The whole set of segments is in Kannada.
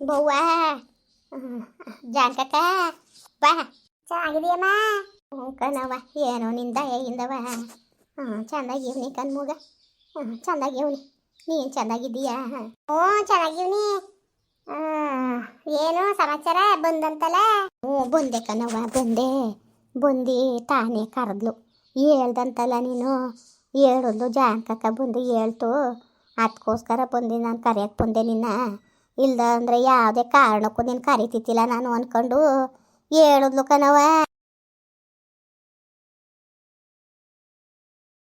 ಬವ್ವ ಜಾನ್ಕಕ್ಕ, ಬಾ. ಚೆನ್ನಾಗಿದೆಯಮ್ಮ ಹ್ಞೂ ಕಣವ ಏನೋ ನಿಂದ ಏಯಿಂದವ ಹ್ಞೂ ಚೆನ್ನಾಗಿವ್ನಿ ಕಣ್ಮೂಗ. ಹ್ಞೂ ಚೆನ್ನಾಗಿವ್ನಿ ನೀನು ಚೆನ್ನಾಗಿದ್ದೀಯಾ? ಹ್ಞೂ ಚೆನ್ನಾಗಿವ್ನಿ ಏನು ಸಮಾಚಾರ? ಬಂದಂತಲ್ಲ? ಹ್ಞೂ, ಬಂದೆ ಕಣವ ಬಂದೆ. ಬಂದು ತಾನೇ ಕರೆದ್ಲು. ಹೇಳ್ದಂತಲ್ಲ ನೀನು. ಹೇಳಿದ್ಲು ಜಾನ್ಕಕ್ಕ ಬಂದು ಹೇಳ್ತು. ಅದಕ್ಕೋಸ್ಕರ ಬಂದು, ನಾನು ಕರೆಯಕ್ಕೆ ಬಂದೆ ನಿನ್ನ. ಇಲ್ದ ಅಂದ್ರೆ ಯಾವುದೇ ಕಾರಣಕ್ಕೂ ನೀನು ಕರಿತಿತ್ತಿಲ್ಲ ನಾನು ಅಂದ್ಕೊಂಡು ಹೇಳಿದ್ಲು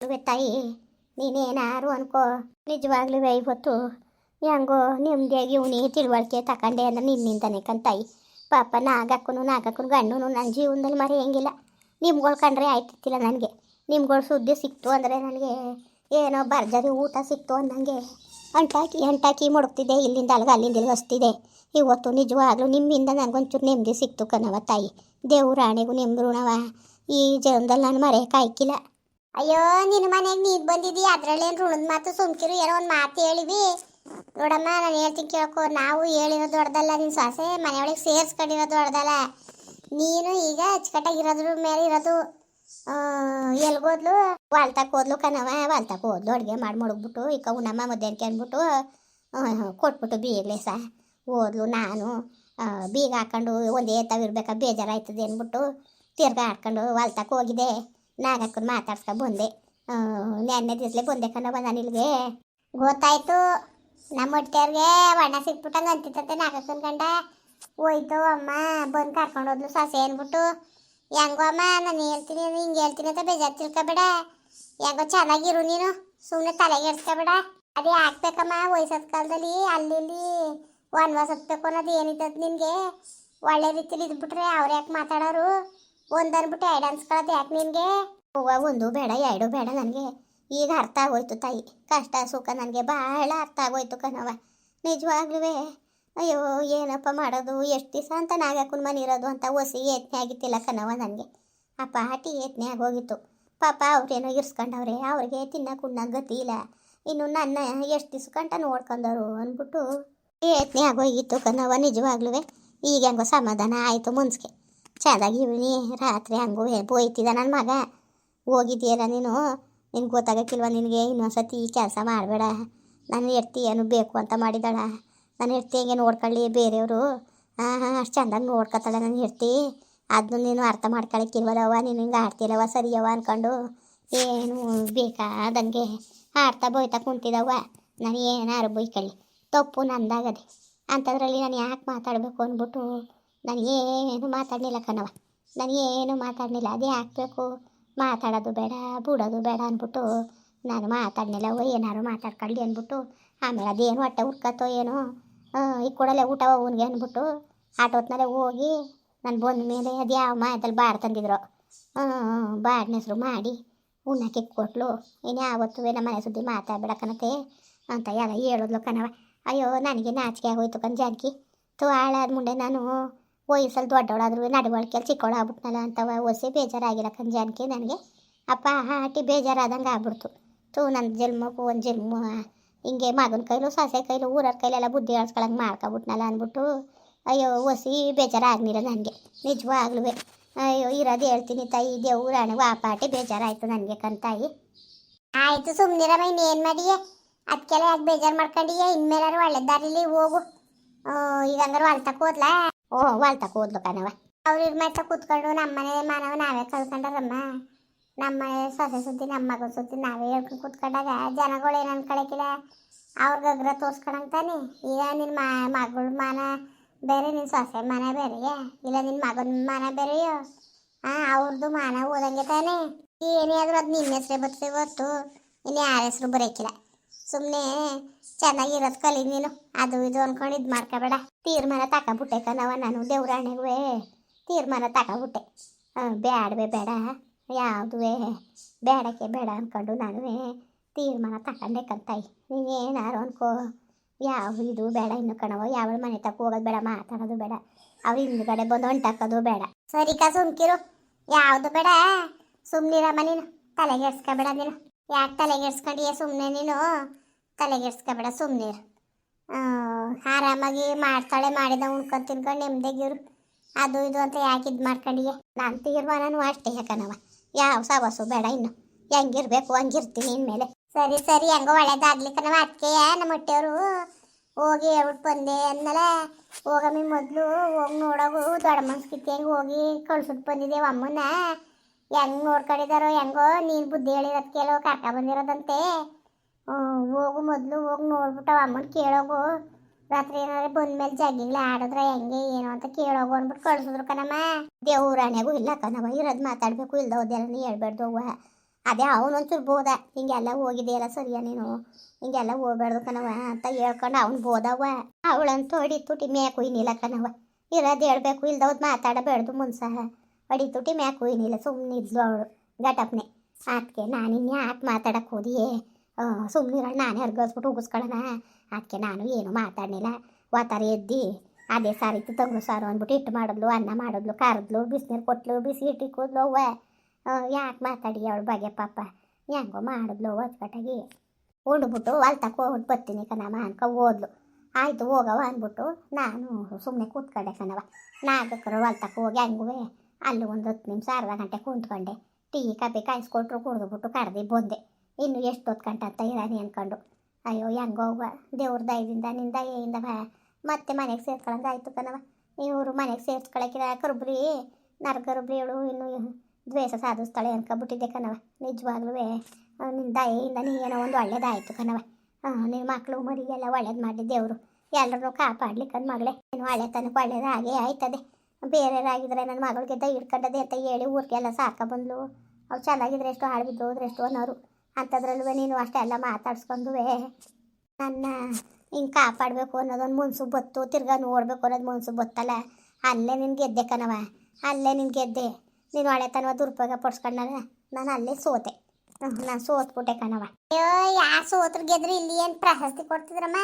ಅಲ್ವೇ ತಾಯಿ ನೀನೇನಾರು ಅನ್ಕೋ. ನಿಜವಾಗ್ಲೂ ಇವತ್ತು ಹೆಂಗೋ ನೆಮ್ಮದಿಯಾಗಿ ಇವನಿ ತಿಳುವಳಿಕೆ ತಕೊಂಡೆ ಅಂದ್ರೆ ನಿನ್ನಿಂದನೇ ಕಂತಾಯಿ ಪಾಪ ನಾಗಕ್ಕೂ ನಾಗಕ್ಕೂ ಗಂಡು ನನ್ನ ಜೀವನದಲ್ಲಿ ಮರೆಯಂಗಿಲ್ಲ ನಿಮ್ಗಳು ಕಂಡ್ರೆ ಆಯ್ತಿತ್ತಿಲ್ಲ ನನಗೆ. ನಿಮ್ಗಳು ಸುದ್ದಿ ಸಿಕ್ತು ಅಂದರೆ ನನಗೆ ಏನೋ ಭರ್ಜರಿ ಊಟ ಸಿಕ್ತು ಅನ್ನಂಗೆ ಅಂಟಾಕಿ ಅಂಟಾಕಿ ಮುಡುಕ್ತಿದ್ದೆ. ಇಲ್ಲಿಂದ ಅಲ್ಗ ಅಲ್ಲಿಂದ ಇಲ್ಲಿಗೆ ಹಸ್ತಿದೆ ಇವತ್ತು ನಿಜವಾಗ್ಲೂ ನಿಮ್ಮಿಂದ ನನಗೊಂಚೂರು ನೆಮ್ಮದಿ ಸಿಕ್ತು ಕಣವ ತಾಯಿ. ದೇವ್ರಾಣೆಗೂ ನೆಮ್ಮದಿ ಋಣವ ಈ ಜನದಲ್ಲಿ ನಾನು ಮರೆಯೋಕ್ಕಾಯ್ಕಿಲ್ಲ ಅಯ್ಯೋ, ನಿನ್ನ ಮನೆಗೆ ನೀರು ಅದರಲ್ಲಿ ಅದ್ರಲ್ಲೇನು ಋಣದ ಮಾತು ಸುಮ್ಕಿರು? ಏನೋ ಒಂದು ಮಾತು ಹೇಳಿವಿ. ನೋಡಮ್ಮ, ನಾನು ಹೇಳ್ತೀನಿ ಕೇಳ್ಕೊ. ನಾವು ಹೇಳಿರೋ ದೊಡ್ಡದಲ್ಲ ನಿನ್ನ ಸೊಸೆ. ಮನೆಯೊಳಗೆ ಸೇರಿಸ್ಕೊಂಡಿರೋ ದೊಡ್ಡದಲ್ಲ. ನೀನು ಈಗ ಅಚ್ಚುಕಟ್ಟಾಗಿರೋದ್ರ ಮೇಲೆ ಇರೋದು. ಎಲ್ಗೋದ್ಲು? ವಾಲ್ತಕ್ಕೆ ಹೋದ್ಲು ಕಣವ ವಾಲ್ತಕ್ಕೆ ಹೋದ್ಲು ಅಡುಗೆ ಮಾಡಿ ಮಡಗ್ಬಿಟ್ಟು ಈಗ ಉಣ್ಣಮ್ಮ ಮಧ್ಯಾಹ್ನಕ್ಕೆ ಅಂದ್ಬಿಟ್ಟು ಕೊಟ್ಬಿಟ್ಟು ಬೀಗಲೇ ಸಹ ಓದ್ಲು ನಾನು ಬೀಗ ಹಾಕೊಂಡು ಒಂದೇ ತಾವಿರ್ಬೇಕಾ ಬೇಜಾರಾಯ್ತದೆ ಅಂದ್ಬಿಟ್ಟು ತಿರ್ಗಾ ಆಡ್ಕೊಂಡು ವಾಲ್ತಕ್ಕೆ ಹೋಗಿದೆ ನಾಗಕ್ಕನ ಮಾತಾಡ್ಸ್ಕೊಂಡು ಬಂದೆ. ನೆನ್ನೆ ದಿವ್ಸಲೆ ಬಂದೆ ಕಣವ ನಾನು ಇಲ್ಲಿಗೆ. ಗೊತ್ತಾಯ್ತು ನಮ್ಮ ಹೊಟ್ಟೆಯವ್ರಿಗೆ ಬಣ್ಣ ಸಿಕ್ಬಿಟ್ಟಂಗೆ ಅಂತಿತ್ತಂತೆ ನಾಗಕ್ಕನ ಗಂಡ. ಹೋಯ್ತು ಅಮ್ಮ, ಬಂದು ಕರ್ಕೊಂಡು ಹೋದ್ಲು ಸೊಸೆ ಅಂದ್ಬಿಟ್ಟು. ಹೆಂಗೋ ಅಮ್ಮ, ನಾನು ಹೇಳ್ತೀನಿ ಹಿಂಗೆ ಹೇಳ್ತೀನಿ ಅಂತ ಬೇಜಾರು ತಿಳ್ಕೊಬೇಡ. ಹೆಂಗೋ ಚೆನ್ನಾಗಿರು ನೀನು? ಸುಮ್ಮನೆ ತಲೆಗೆ ಎಡ್ಸ್ಕೊಬೇಡ. ಅದೇ ಹಾಕ್ಬೇಕಮ್ಮ, ವಯಸ್ಸಾದ ಕಾಲದಲ್ಲಿ ಅಲ್ಲಿ ವನವಾಸ ಹತ್ಬೇಕು ಅನ್ನೋದು ಏನಿದ್ದದ ನಿನಗೆ? ಒಳ್ಳೆ ರೀತಿಲಿ ಇದ್ಬಿಟ್ರೆ ಅವ್ರು ಯಾಕೆ ಮಾತಾಡೋರು? ಒಂದು ಅಂದ್ಬಿಟ್ಟು ಎರಡು ಅನ್ಸ್ಕೊಳ್ಳೋದು ಯಾಕೆ ನಿನಗೆ? ಹೂವ ಒಂದು ಬೇಡ, ಎರಡು ಬೇಡ ನನಗೆ. ಈಗ ಅರ್ಥ ಆಗೋಯ್ತು ತಾಯಿ. ಕಷ್ಟ, ಸುಖ ನನಗೆ ಭಾಳ ಅರ್ಥ ಆಗೋಯ್ತು ಕಣವ ನಿಜವಾಗ್ಲೂ ಅಯ್ಯೋ, ಏನಪ್ಪ ಮಾಡೋದು? ಎಷ್ಟು ದಿವಸ ಅಂತ ನಾಗಕ್ಕನ ಮನೆ ಇರೋದು ಅಂತ ಒಸಿ ಯತ್ನೆ ಆಗಿತ್ತಿಲ್ಲ ಕಣವ ನನಗೆ. ಆ ಪಾಟಿ ಯತ್ನೆ ಆಗೋಗಿತ್ತು. ಪಾಪ ಅವ್ರೇನೋ ಇರ್ಸ್ಕೊಂಡವ್ರೆ, ಅವ್ರಿಗೆ ತಿನ್ನಕ್ಕೆ ಉಣ್ಣಕ್ಕೆ ಗತಿ ಇಲ್ಲ. ಇನ್ನು ನನ್ನ ಎಷ್ಟು ದಿವ್ಸ ಗಂಟ ನೋಡ್ಕೊಂಡವ್ರು ಅಂದ್ಬಿಟ್ಟು ಯತ್ನೆ ಆಗೋಗಿತ್ತು ಕಣವ ನಿಜವಾಗ್ಲೂ ಈಗ ಹೆಂಗೋ ಸಮಾಧಾನ ಆಯಿತು ಮುನ್ಸ್ಗೆ. ಚೆನ್ನಾಗಿ ಇವನಿ, ರಾತ್ರಿ ಹಂಗೂ ಹೋಯ್ತಿದ್ದ ನನ್ನ ಮಗ. ಹೋಗಿದ್ದೀಯಲ್ಲ ನೀನು? ನಿನ್ಗೆ ಗೊತ್ತಾಗಕ್ಕಿಲ್ವ ನಿನಗೆ? ಇನ್ನೊಂದ್ಸತಿ ಈ ಕೆಲಸ ಮಾಡಬೇಡ. ನಾನು ಹೆರ್ತಿ ಏನು ಬೇಕು ಅಂತ ಮಾಡಿದಾಳ ನಾನು ಹೆಡ್ತಿ ಹೆಂಗೆ ನೋಡ್ಕೊಳ್ಳಿ ಬೇರೆಯವರು. ಹಾಂ ಹಾಂ ಅಷ್ಟು ಚೆಂದಾಗಿ ನೋಡ್ಕೊತಾಳೆ ನಾನು ಹೆಂಡ್ತಿ. ಅದನ್ನು ನೀನು ಅರ್ಥ ಮಾಡ್ಕೊಳಕ್ಕಿಲ್ವಲ್ಲವ ನೀನು ಹಿಂಗೆ ಆಡ್ತಿರವ ಸರಿಯವ ಅಂದ್ಕೊಂಡು ಏನು ಬೇಕಾದಂಗೆ ಆಡ್ತಾ ಬೋಯ್ತಾ ಕುಂತಿದವ ನಾನು ಏನಾರು ಬೈಕೊಳ್ಳಿ ತಪ್ಪು ನಂದಾಗದೆ. ಅಂಥದ್ರಲ್ಲಿ ನಾನು ಯಾಕೆ ಮಾತಾಡಬೇಕು ಅಂದ್ಬಿಟ್ಟು ನಾನು ಏನು ಮಾತಾಡಲಿಲ್ಲ ಕಣವ ನಾನು ಏನು ಮಾತಾಡಲಿಲ್ಲ. ಅದೇ ಹಾಕ್ಬೇಕು. ಮಾತಾಡೋದು ಬೇಡ, ಬಿಡೋದು ಬೇಡ ಅಂದ್ಬಿಟ್ಟು ನಾನು ಮಾತಾಡಲಿಲ್ಲ ಓ ಏನಾರು ಮಾತಾಡ್ಕೊಳ್ಳಿ ಅಂದ್ಬಿಟ್ಟು ಆಮೇಲೆ ಅದೇನು ಹೊಟ್ಟೆ ಹುರ್ಕತ್ತೋ ಏನೋ ಈ ಕೊಡಲೆ ಊಟವ ಅವನಿಗೆ ಅಂದ್ಬಿಟ್ಟು ಆಟೋತ್ನಲ್ಲೇ ಹೋಗಿ ನಾನು ಬಂದ ಮೇಲೆ ಅದು ಯಾವ ಮಾಯದಲ್ಲಿ ಬಾಡ್ ತಂದಿದ್ರು? ಬಾಡಿನ ಹೆಸರು ಮಾಡಿ ಉಣ್ಣಕ್ಕೆ ಕೊಟ್ಲು ಇನ್ನು ಯಾವತ್ತೂ ನಮ್ಮ ಮನೆ ಸುದ್ದಿ ಕಣತೆ ಅಂತ ಎಲ್ಲ ಹೇಳೋದ್ಲು ಕಣವ ಅಯ್ಯೋ, ನನಗೆ ನಾಚಿಕೆ ಆಗೋಯ್ತು ಕಣ್ ಜಾನ್ಕಿ. ತು ಹಾಳಾದ ಮುಂಡೆ ನಾನು ವಯಸ್ಸಲ್ಲಿ ದೊಡ್ಡವಳಾದ್ರು ನಡವಳಿಕೆಯಲ್ಲಿ ಚಿಕ್ಕವಳಾಗ್ಬಿಟ್ನಲ್ಲ ಅಂತವ ಒಸಿ ಬೇಜಾರಾಗಿಲ್ಲ ಕಣ್ ಜಾನಕಿ ನನಗೆ. ಅಪ್ಪ, ಹಾಟಿ ಬೇಜಾರಾದಂಗೆ ಆಗ್ಬಿಡ್ತು. ತು ನನ್ನ ಜನ್ಮಕ್ಕೂ ಒಂದು ಜನ್ಮ ಹಿಂಗೆ ಮಗನ ಕೈಲೂ, ಸೊಸೆ ಕೈಲೂ ಊರ ಕೈಲೆಲ್ಲ ಬುದ್ಧಿ ಹೇಳ್ಸ್ಕೊಳಂಗೆ ಮಾಡ್ಕೊಬಿಟ್ನಲ್ಲ ಅಂದ್ಬಿಟ್ಟು ಅಯ್ಯೋ ಒಸಿ ಬೇಜಾರಾಗ್ನಿಲ್ಲ ನನಗೆ. ನಿಜವಾಗ್ಲೂ ಅಯ್ಯೋ ಇರೋದು ಹೇಳ್ತೀನಿ ತಾಯಿ ದೇವ್ರಾಣೆ ವಾಪಾಟಿ ಬೇಜಾರಾಯ್ತು ನನಗೆ ಕಂತಾಯಿ. ಆಯಿತು ಸುಮ್ಮನಿರಮ್ಮ ಇನ್ನೇನು ಮಾಡಿ ಅದಕ್ಕೆಲ್ಲ ಯಾಕೆ ಬೇಜಾರು ಮಾಡ್ಕೊಂಡೀಯ? ಇನ್ಮೇಲಾರು ಒಳ್ಳೆ ದಾರಿಲಿ ಹೋಗು. ಆ, ಈಗ ಹಂಗಾರು ಹೊಲ್ತಕ್ಕೆ ಹೋದ್ಲಾ ಓ ಹೊಲ್ತಕ್ಕೆ ಹೋದ್ಲು ಕಣವ ಅವ್ರ ಇರ್ಮೇತ ಕೂತ್ಕೊಂಡು ನಮ್ಮನೆ ಮಾನವ ನಾವೇ ಕಳ್ಕೊಂಡಾರಮ್ಮ. ನಮ್ಮ ಸೊಸೆ ಸುದ್ದಿ ನಮ್ಮ ಮಗನ ಸುದ್ದಿ ನಾವೇ ಹೇಳ್ಕೊಂಡು ಕೂತ್ಕೊಂಡಾಗ ಜನಗಳು ಏನು ಅನ್ಕೊಳಕಿಲ್ಲ? ಅವ್ರಿಗೆ ಅಗ್ರ ತೋರಿಸ್ಕೊಳಂತಾನೆ ಈಗ ನಿನ್ನ ಮಗಳು ಮಾನ ಬೇರೆ ನಿನ್ನ ಸೊಸೆ ಮನೆ ಬೇರೆ ಇಲ್ಲ ನಿನ್ನ ಮಗನ ಮನೆ ಬೇರೆಯೋ? ಹಾಂ ಅವ್ರದ್ದು ಮಾನ ಓದಂಗೆ ತಾನೆ. ಏನೇ ಆದರೂ ಅದು ನಿನ್ನ ಹೆಸ್ರೇ ಬರ್ತದೆ ಹೊತ್ತು ಇನ್ನು ಯಾರ ಹೆಸ್ರು ಬರೋಕ್ಕಿಲ್ಲ ಸುಮ್ಮನೆ ಚೆನ್ನಾಗಿರೋದು ಕಲಿ ನೀನು. ಅದು ಇದು ಅನ್ಕೊಂಡು ಇದು ಮಾಡ್ಕೋಬೇಡ. ತೀರ್ಮಾನ ತಗೊಬಿಟ್ಟೆ ಕಣವ ನಾನು ದೇವ್ರಾಣೆಗುವೆ ತೀರ್ಮಾನ ತಗೊಬಿಟ್ಟೆ ಬೇಡವೇ ಬೇಡ. ಯಾವುದು ಬೇಡಕ್ಕೆ ಬೇಡ ಅನ್ಕೊಂಡು ನಾನು ತೀರ್ಮಾನ ತಗೊಂಡೆ ಕಂತಾಯಿ ಏನಾರು ಅನ್ಕೋ. ಯಾವ ಇದು ಬೇಡ ಇನ್ನು ಕಣವ ಯಾವ ಮನೆ ತಕ್ಕ ಹೋಗೋದು ಬೇಡ, ಮಾತಾಡೋದು ಬೇಡ. ಅವ್ರು ಹಿಂದ್ಗಡೆ ಬಂದು ಹೊಂಟಾಕೋದು ಬೇಡ. ಸರಿ ಸುಮ್ಕಿರು. ಯಾವುದು ಬೇಡ? ಸುಮ್ಮನಿರಮ್ಮ ನೀನು. ತಲೆಗೆಡ್ಸ್ಕೊಬೇಡ ನೀನು. ಯಾಕೆ ತಲೆಗೆಡ್ಸ್ಕೊಂಡಿಯ ಸುಮ್ಮನೆ ನೀನು? ತಲೆಗೆಡ್ಸ್ಕೊಬೇಡ ಸುಮ್ಮನಿರು ಆರಾಮಾಗಿ ಮಾಡ್ತಾಳೆ, ಮಾಡಿದ ಉಣ್ಕೊಂಡು ತಿನ್ಕೊಂಡು ನೆಮ್ಮದಿಗಿರು ಅದು ಇದು ಅಂತ ಯಾಕೆ ಇದು ಮಾಡ್ಕೊಂಡಿಯೆ? ನಾನು ತೀರ್ಮಾನನೂ ಅಷ್ಟೇ ಯಾಕನವ ಯಾವ ಸವಸು ಬೇಡ ಇನ್ನು. ಹೆಂಗಿರ್ಬೇಕು, ಹಂಗಿರ್ತೀನಿ ಇನ್ಮೇಲೆ. ಸರಿ ಸರಿ, ಹೆಂಗೋ ಒಳ್ಳೇದಾಗ್ಲಿ ಕಣವ ಅದಕ್ಕೆ ನಮ್ಮ ಹೊಟ್ಟೆಯವರು ಹೋಗಿ ಹೇಳ್ಬಿಟ್ಟು ಬಂದೆ ಅಂದಮೇಲೆ ಹೋಗಮ್ಮಿ ಮೊದಲು ಹೋಗಿ ನೋಡೋಗು, ದೊಡ್ಡ ಮನ್ಸ್ಕಿತ್ತಿಯಾಗಿ ಹೋಗಿ ಕಳ್ಸೋದು ಬಂದಿದ್ದೇವೆ ಅಮ್ಮನ ಹೆಂಗೆ ನೋಡ್ಕೊಂಡಿದಾರೋ ಹೆಂಗೋ, ನೀನು ಬುದ್ಧಿ ಹೇಳಿರೋದು ಕೇಳೋ, ಕರ್ಕ ಬಂದಿರೋದಂತೆ. ಹೋಗು ಮೊದಲು ಹೋಗಿ ನೋಡ್ಬಿಟ್ಟು ಅಮ್ಮನ ಕೇಳೋಗು. ರಾತ್ರಿ ಏನಾದ್ರೆ ಬಂದ್ಮೇಲೆ ಜಗ್ಗಿಗ್ಲ ಆಡಿದ್ರೆ ಹೆಂಗೆ, ಏನು ಅಂತ ಕೇಳೋಗು ಅಂದ್ಬಿಟ್ಟು ಕಳ್ಸಿದ್ರು ಕಣಮ್ಮ. ದೇವ್ರಾಣೆಗೂ ಇಲ್ಲ ಕಣವ ಇರೋದು ಮಾತಾಡಬೇಕು ಇಲ್ದೋದೆಲ್ಲ ಹೇಳ್ಬಾರ್ದು ಅವ್ವ. ಅದೇ ಅವನೊಂಚೂರು ಬೋದ. ಹಿಂಗೆಲ್ಲ ಹೋಗಿದೆಯಲ್ಲ ಸರಿಯಾ ನೀನು? ಹಿಂಗೆಲ್ಲ ಹೋಗ್ಬಾರ್ದು ಕಣವ ಅಂತ ಹೇಳ್ಕೊಂಡು ಅವ್ನು ಬೋದವ ಅವಳಂತೂ ಹೊಡಿ ತುಟಿ ಮೇಕು ಇನ್ನಿಲ್ಲ ಕಣವ ಇರೋದು ಹೇಳ್ಬೇಕು, ಇಲ್ದವ್ದು ಮಾತಾಡಬೇಡ್ದು ಮುನ್ಸಹ ಹೊಡಿ ತುಟಿ ಮ್ಯಾಕು ಕುಯ್ನಿಲ್ಲ ಸುಮ್ಮನೆ ಇದ್ಲು ಅವಳು ಘಟಪ್ನೆ. ಅದಕ್ಕೆ ನಾನು ಯಾಕೆ ಮಾತಾಡಕ್ಕೆ ಹೋದಿಯೇ? ಸುಮ್ಮನೆ ನಾನೇ ಹರ್ಗಸ್ಬಿಟ್ಟು ಉಗಿಸ್ಕೊಳ್ಳೋಣ. ಅದಕ್ಕೆ ನಾನು ಏನು ಮಾತಾಡಲಿಲ್ಲ ವಾತಾರ ಎದ್ದಿ ಅದೇ ಸಾರಿತ್ತು ತಂಗು ಸಾರು ಅಂದ್ಬಿಟ್ಟು ಇಟ್ಟು ಮಾಡಿದ್ಲು, ಅನ್ನ ಮಾಡಿದ್ಲು, ಕರೆದ್ಲು, ಬಿಸಿನೀರು ಕೊಟ್ಲು, ಬಿಸಿ ಇಟ್ಟು ಕೂದ್ಲು ಅವ್ವ. ಯಾಕೆ ಮಾತಾಡಿ ಅವಳ ಬಗ್ಗೆ ಪಾಪ? ಹೆಂಗೋ ಮಾಡಿದ್ಲು ಅಚ್ಚುಕಟ್ಟಾಗಿ ಉಂಡ್ಬಿಟ್ಟು ಅಲ್ಲಿ ತಕ್ಕ ಹೋಗ್ಬಿಟ್ಟು ಬರ್ತೀನಿ ಕಣವ ಅನ್ಕ ಓದ್ಲು ಆಯಿತು ಹೋಗವ ಅಂದ್ಬಿಟ್ಟು ನಾನು ಸುಮ್ಮನೆ ಕೂತ್ಕೊಂಡೆ ಕಣವ ನಾಲ್ಕರು ಅಲ್ಲಿ ತಕ್ಕ ಹೋಗಿ ಹಂಗುವೆ. ಅಲ್ಲಿ ಒಂದು ಹತ್ತು ನಿಮಿಷ ಅರ್ಧ ಗಂಟೆ ಕೂತ್ಕೊಂಡೆ. ಟೀ, ಕಾಫಿ ಕಾಯಿಸ್ಕೊಟ್ರು ಕುಡಿದ್ಬಿಟ್ಟು ಕರೆದಿ ಬಂದೆ. ಇನ್ನು ಎಷ್ಟು ಹೊತ್ತು ಗಂಟೆ ಅಂತ ಇರಾನಿ ಅಂದ್ಕೊಂಡು ಅಯ್ಯೋ, ಹೆಂಗೋ ಹೋಗುವ ದೇವ್ರ ದಯದಿಂದ ನಿಂದ ಏಯಿಂದ ಬಾ. ಮತ್ತೆ ಮನೆಗೆ ಸೇರ್ಕೊಳಂಗೆ ಆಯಿತು ಕಣವ ಇವರು ಮನೆಗೆ ಸೇರ್ಸ್ಕೊಳಕ್ಕಿರ ಕರುಬ್ರಿ. ನರ್ಗರುಬ್ರಿ ಹೇಳು, ಇನ್ನು ದ್ವೇಷ ಸಾಧಿಸ್ತಾಳೆ ಅನ್ಕೊಬಿಟ್ಟಿದ್ದೆ ಕಣವ ನಿಜವಾಗ್ಲೂ ನಿನ್ನ ದಯೆಯಿಂದ ನೀ ಏನೋ ಒಂದು ಒಳ್ಳೇದಾಯಿತು ಕಣವ ನಿನ್ನ ಮಕ್ಕಳು ಮರಿಗೆಲ್ಲ ಒಳ್ಳೇದು ಮಾಡಿ ದೇವರು ಎಲ್ಲರೂ ಕಾಪಾಡ್ಲಿಕ್ಕೆ ಮಗಳೇ. ನೀನು ತನಕ ಒಳ್ಳೇದಾಗೆ ಆಯ್ತದೆ. ಬೇರೆಯವರಾಗಿದ್ರೆ ನನ್ನ ಮಗಳಿಗೆ ದೈ ಹಿಡ್ಕೊಂಡದೆ ಅಂತ ಹೇಳಿ ಊರಿಗೆಲ್ಲ ಸಾಕ ಬಂದ್ಲು ಅವ್ರು ಚೆನ್ನಾಗಿದ್ರೆ ಎಷ್ಟು ಹಾಳು ಹೋದ್ರೆ ಎಷ್ಟು ಅನ್ನೋರು. ಅಂಥದ್ರಲ್ಲೂ ನೀನು ಅಷ್ಟೆಲ್ಲ ಮಾತಾಡ್ಸ್ಕೊಂಡುವೆ ನನ್ನ ಹಿಂಗೆ ಕಾಪಾಡಬೇಕು ಅನ್ನೋದೊಂದು ಮುನ್ಸು ಬತ್ತು. ತಿರ್ಗಾ ನೋಡಬೇಕು ಅನ್ನೋದು ಮುನ್ಸು ಬತ್ತಲ್ಲ. ಅಲ್ಲೇ ನಿನ್ ಗೆದ್ದೆ ಕಣವ ಅಲ್ಲೇ ನಿನ್ ಗೆದ್ದೆ. ನೀನು ಹಳೆತನವ ದುರುಪಯೋಗ ಪಡ್ಸ್ಕೊಂಡಾಗ ನಾನು ಅಲ್ಲೇ ಸೋತೆ. ನಾನು ಸೋತ್ಬಿಟ್ಟೆ ಕಣವ ಅಯ್ಯೋ ಯಾ ಸೋತ್ರ ಗೆದ್ರೆ ಇಲ್ಲಿ ಏನು ಪ್ರಶಸ್ತಿ ಕೊಡ್ತಿದ್ರಮ್ಮ?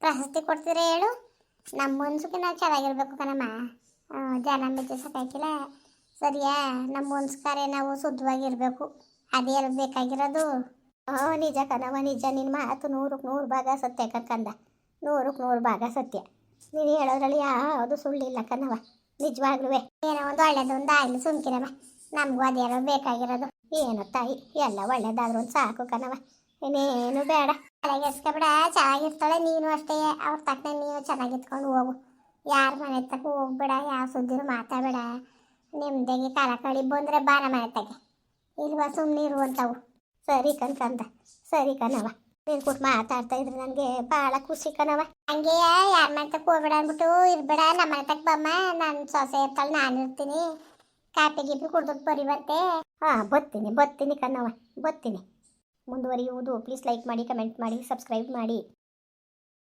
ಪ್ರಶಸ್ತಿ ಕೊಡ್ತಿದ್ರೆ ಹೇಳು. ನಮ್ಮ ಮನ್ಸುಗೆ ನಾವು ಚೆನ್ನಾಗಿರ್ಬೇಕು ಕಣಮ್ಮ. ಜನ ಮೆಚ್ಚಿ ಸರಿಯಾ ನಮ್ಮ ಮನ್ಸ್ಕಾರೆ ನಾವು ಶುದ್ಧವಾಗಿರ್ಬೇಕು. ಅದೇ ಬೇಕಾಗಿರೋದು. ಹ್ಞೂ ನಿಜ ಕಣವ ನಿಜ. ನಿನ್ನ ಮಾತು ನೂರಕ್ಕೆ ನೂರು ಭಾಗ ಸತ್ಯ ಕರ್ಕಂದ. ನೂರಕ್ಕೆ ನೂರು ಭಾಗ ಸತ್ಯ. ನೀನು ಹೇಳೋದ್ರಲ್ಲಿ ಯಾವುದು ಸುಳ್ಳಿಲ್ಲ ಕಣವ ನಿಜವಾಗ್ಲೂ ಏನೋ ಒಂದು ಒಳ್ಳೇದೊಂದು ಆಗಲಿ ಸುಮ್ಕಿರಮ್ಮ. ನಮಗೂ ಅದೇನೋ ಬೇಕಾಗಿರೋದು. ಏನೋ ತಾಯಿ, ಎಲ್ಲ ಒಳ್ಳೇದಾದ್ರೂ ಒಂದು ಸಾಕು ಕಣವ ಇನ್ನೇನು ಬೇಡ. ತಲೆಗೆಸ್ಕೊಬೇಡ ಚೆನ್ನಾಗಿರ್ತಾಳೆ. ನೀನು ಅಷ್ಟೇ. ಅವ್ರ ತಕ್ಕ ನೀನು ಚೆನ್ನಾಗಿತ್ಕೊಂಡು ಹೋಗು. ಯಾರ ಮನೆ ತಕ್ಕ ಹೋಗ್ಬೇಡ. ಯಾವ ಸುದ್ದಿನೂ ಮಾತಾಡಬೇಡ. ನಿಮ್ದಾಗಿ ಕಾಲ ಕಳಿ. ಬಂದರೆ ಬಾರ ಮನೆ ತಗೆ. ಇಲ್ವಾ ಸುಮ್ಮನೆ ಇರುವಂಥವು ಸರಿ ಕನ್ಕಂದ ಸರಿ ಕಣವ ನೀನು ಕೊಟ್ಟು ಮಾತಾಡ್ತಾ ಇದ್ರೆ ನನಗೆ ಭಾಳ ಖುಷಿ ಕಣವ ಹಂಗೆ ಯಾರ ಮನೆ ತಕ್ಕ ಹೋಗ್ಬೇಡ ಅಂದ್ಬಿಟ್ಟು ಇರ್ಬೇಡ ನಮ್ಮ ಮನೆ ತಕ್ಕ ಬಮ್ಮ ನನ್ನ ಸೊಸೆ ಇರ್ತಾಳೆ ನಾನು ಇರ್ತೀನಿ. ಕಾಪಿ ಗೀಪಿ ಕುಡ್ದು ಬರ್ತೆ ಹಾಂ, ಬತ್ತೀನಿ ಬತ್ತೀನಿ ಕಣವ ಬತ್ತೀನಿ. ಮುಂದುವರಿಯುವುದು ಪ್ಲೀಸ್ ಲೈಕ್ ಮಾಡಿ ಕಮೆಂಟ್ ಮಾಡಿ ಸಬ್ಸ್ಕ್ರೈಬ್ ಮಾಡಿ.